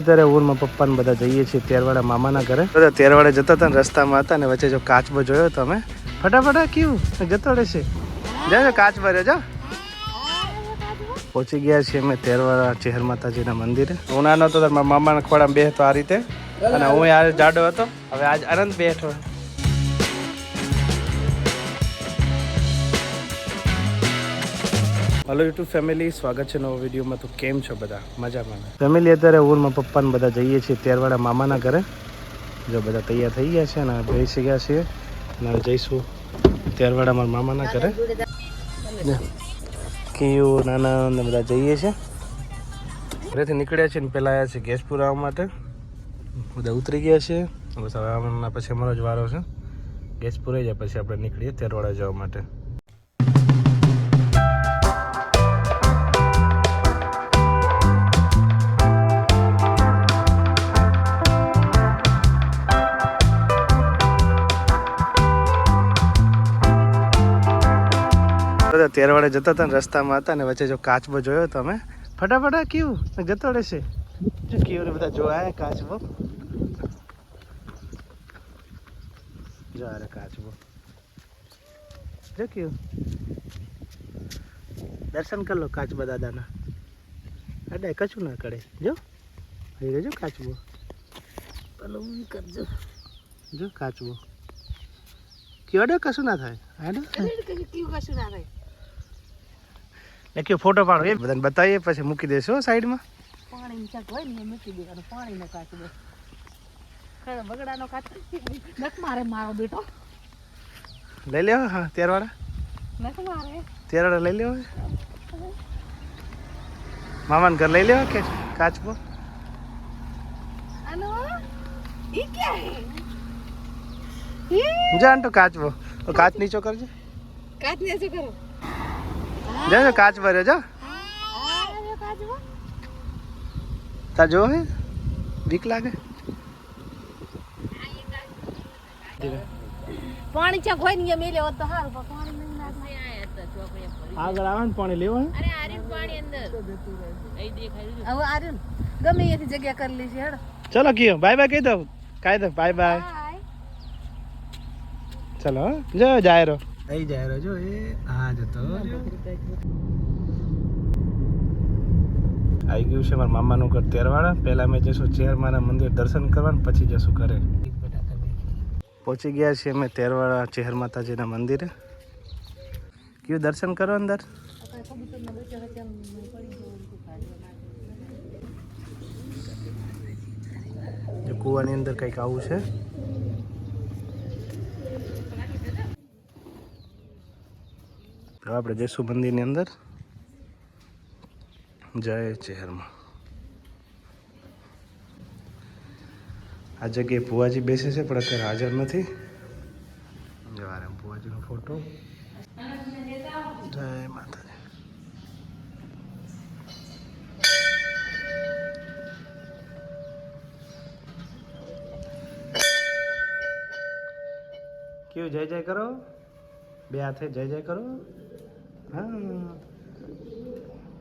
અત્યારે પપ્પા ને બધા જઈએ છીએ તેરવાડા મામાના ઘરે. બધા તેરવાડે જતા હતા ને રસ્તામાં હતા ને વચ્ચે જો કાચબો જોયો તમે ફટાફટ કેવું જતો રહેશે જાજો કાચબો રહ્યો જા પહોંચી ગયા છીએ અમે તેરવાડા ચેહર માતાજીના મંદિરે. હું નાનો હતો મામાના ખોળામાં બેહતો આ રીતે. અને હું આ જાડો હતો. હવે આજ આનંદ બેઠો. હલો યુટ્યુબ ફેમિલી સ્વાગત છે નવો વિડીયોમાં. તો કેમ છો બધા? મજામાં ફેમિલી અત્યારે ઓરમાં ને મારા પપ્પા ને બધા જઈએ છીએ, ત્યારવાળા મામાના ઘરે. જો બધા તૈયાર થઈ ગયા છે અને બેસી ગયા છીએ અને જઈશું ત્યારવાળા મારા મામાના ઘરે. ને નાના અને બધા જઈએ છીએ. ઘરેથી નીકળ્યા છીએ ને પહેલાં આવ્યા છીએ ગેસ પુરાવા માટે. બધા ઉતરી ગયા છે. બસ હવે પછી અમારો જ વારો છે. ગેસ પુરાઈ જાય પછી આપણે નીકળીએ ત્યારવાળા જવા માટે. બધા તેરવાડે જતા હતા ને રસ્તામાં હતા ને વચ્ચે જો કાચબો જોયો તમે ફટાફટ કેવું? જતો રહેશે જો કેવું બધા જોયા કાચબો. જો અરે કાચબો. જો કેવું? દર્શન કરી લો કાચબા દાદાના. અડે કશું ના કરે. જો અહીં જો કાચબો. પેલો કરજો. જો કાચબો. કયો કશું ના થાય. હા કશું ના ને કયો ફોટો પાડો. એ બધાને બતાવીએ પછી મૂકી દેશો સાઈડમાં. પાણી ચક હોય ને મૂકી દેવાનું પાણી નો કાચબો ખરો બગડાનો કાચબો નખ મારે મારો બેટો. લઈ લેવો? હા તેરવાળા? નખ મારે. તેરવાળા લઈ લેવો? મામાને ઘર લઈ લેવો કે કાચબો? અનો ઈ કે? તો કાચબો. કાચ નીચો કરજો. કાચ નીચો કરો. જો કાચ ભર્યો જો તા જો હે? બીક લાગે? પાણી ચક કોઈ નહીં એ મેલે તો સારું પણ પાણી નહીં લાગે. આગળ આવે ને પાણી લેવો અરે આર્યન પાણી અંદર. હવે આર્યન ગમે એથી જગ્યા કરી લીધી હેડ. ચલો કયો બાય બાય કહી દો કાઈ દો બાય બાય ચલો હો. જો જાયરો અહીં જાય જો, એ હા જતો આવી ગયું છે મારા મામાનું ઘર તેરવાડા. પહેલાં અમે જઈશું ચેરમાના મંદિર દર્શન કરવા પછી જશું ઘરે. પહોંચી ગયા છીએ અમે તેરવાડા ચેહર માતાજીના મંદિરે. કયું દર્શન કરો અંદર? કૂવાની અંદર કંઈક આવું છે. તો આપણે જઈશું મંદિરની અંદર. જય ચહેરમાં આ જગ્યાએ ભુવાજી બેસે છે, પણ અત્યારે હાજર નથી. જો ભુવાજીનો ફોટો જય માતાજી. કેવું જય જય કરો? બે હાથે જય જય કરો. હા.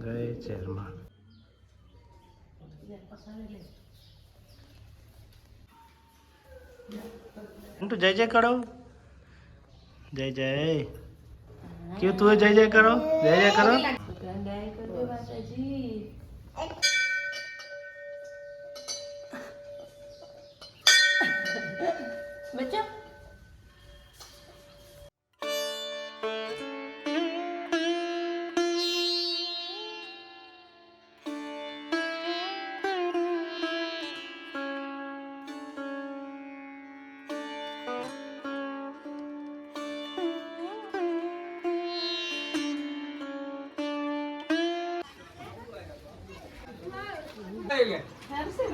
જય ચેરમાં તું જય જય કરો. જય જય. કેવું તું જય જય કરો? જય જય કરો. બચ્ચો.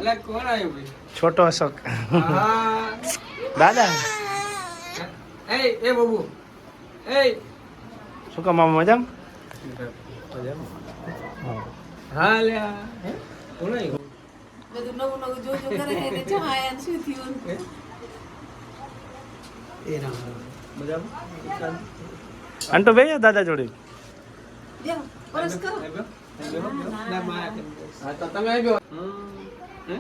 કોણ આવ્યું ભાઈ છોટો અશોક દાદા એ એ બાબુ એ શું કામ મામા મજામ હા લ્યા કોણ બધું નવું નવું જોજો કરે છે કે શું થયું એ રામ બરાબર અંટો બે દાદા જોડે બેહો પરસ કરો ના માયા હા તો તમે આવ્યો હે?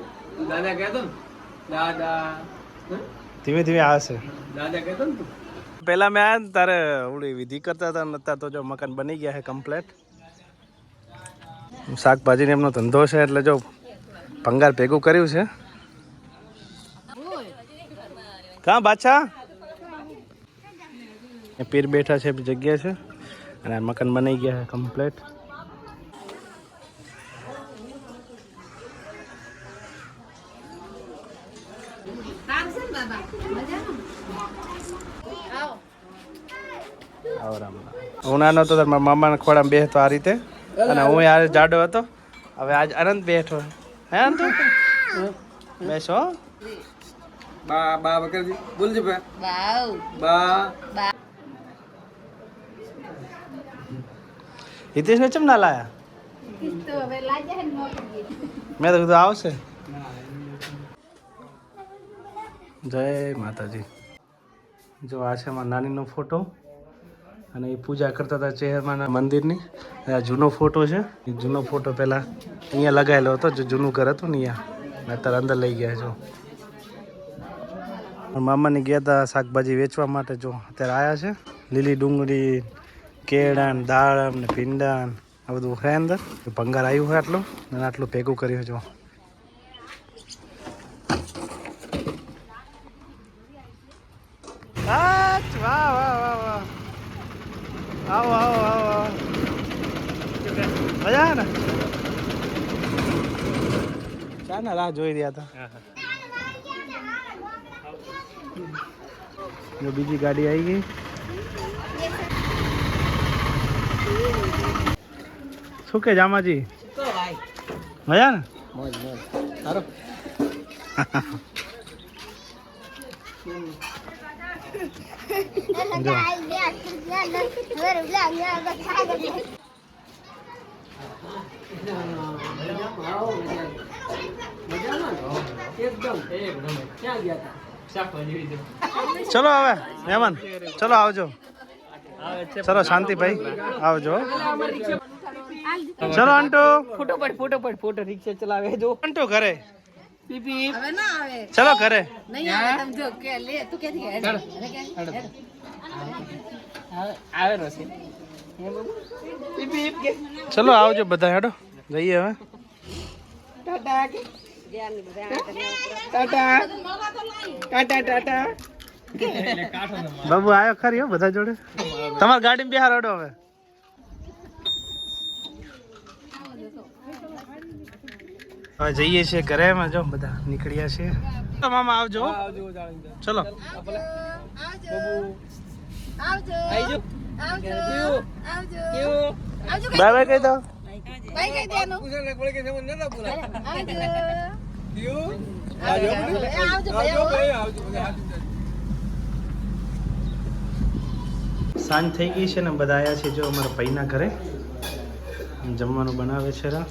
દાદા કહેતો ને દાદા ધીમે ધીમે આવશે દાદા કહેતો ને તું. પહેલા મેં આયા ને તારે ઓલી વિધિ કરતા હતા ને અત્યારે તો જો મકાન બની ગયા છે કમ્પ્લેટ શાકભાજીને એમનો ધંધો છે એટલે જો ભંગાર ભેગું કર્યું છે. કાં બાદશાહ? એ પીર બેઠા છે એ જગ્યા છે. અને મકાન બની ગયા છે કમ્પ્લેટ આવો રામ રામ. હું નાનો હતો મારા મામાના ખોળામાં બેસતો આ રીતે. અને હું યાર જાડો હતો. હવે આજ આનંદ બેઠો હે અંત બેસો બા બા બકરજી બોલજે બા બા બા. હિતેશને ચમ ના લાયા? મેં તો કીધું આવશે. જય માતાજી. જો આ છે મારા નાનીનો ફોટો અને એ પૂજા કરતા હતા ચેહરમાના મંદિરની. આ જૂનો ફોટો છે. એ જૂનો ફોટો પહેલાં અહીંયા લગાવેલો હતો, જે જૂનું ઘર હતું ને અહીંયા. અત્યારે અંદર લઈ ગયા છો. મામાને ગયા હતા શાકભાજી વેચવા માટે, જો અત્યારે આવ્યા છે. લીલી ડુંગળી કેળા ને દાળમ ને ભીંડાન, આ બધું હોય અંદર. ભંગાર આવ્યું હોય આટલું અને આટલું ભેગું કર્યું જો. વાહ વાહ વાહ વાહ. આવો આવો આવો આવો. મજા ને? ચા ના રાહ જોઈ રહ્યા હતા. જો બીજી ગાડી આવી ગઈ. શું કે જામાજી? મજા ને? મોજ મોજ. સારો. ચલો હવે મહેમાન ચલો આવજો. ચલો શાંતિભાઈ આવજો. ચલો અંટુ. ફોટો પડ ફોટો પડ ફોટો રિક્ષા ચલાવે જો. અંટુ ઘરે. હવે ના આવે. ચલો ઘરે. નહીં આવે તમે જો કે લે તું ક્યાંથી હેડ હેડ હેડ. આવે રસે પીપી કે ચલો આવજો બધા હેડો. જઈએ હવે. ટાટા. ટાટા. ટાટા ટાટા. બાબુ આવ્યો ખરી બધા જોડે? તમારી ગાડીમાં બિહાર હેડો હવે. હવે જઈએ છીએ ઘરે એમાં જો બધા નીકળ્યા છીએ તો મામા આવજો ચલો. આવજો. આવજો આવજો. આવજો. કેવું? આવજો. બાય બાય કહી દો. સાંજ થઈ ગઈ છે ને બધા આવ્યા છે જો અમારા ભાઈના ઘરે. જમવાનું બનાવે છે રા.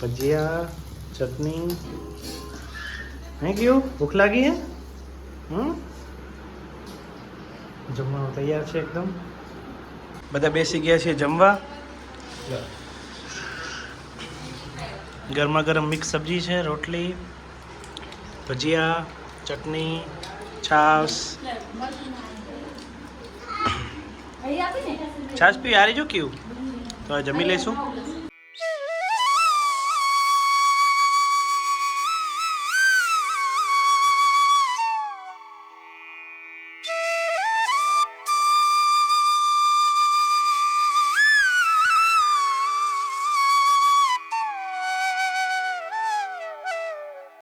ભજીયા ચટણી. હે ગયું? ભૂખ લાગી હે? હમ? જમવાનું તૈયાર છે એકદમ. બધા બેસી ગયા છે જમવા? ગરમા ગરમ મિક્સ સબ્જી છે રોટલી ભજીયા ચટણી છાશ. છાશ પી હારી જો કયું? તો જમી લઈશું.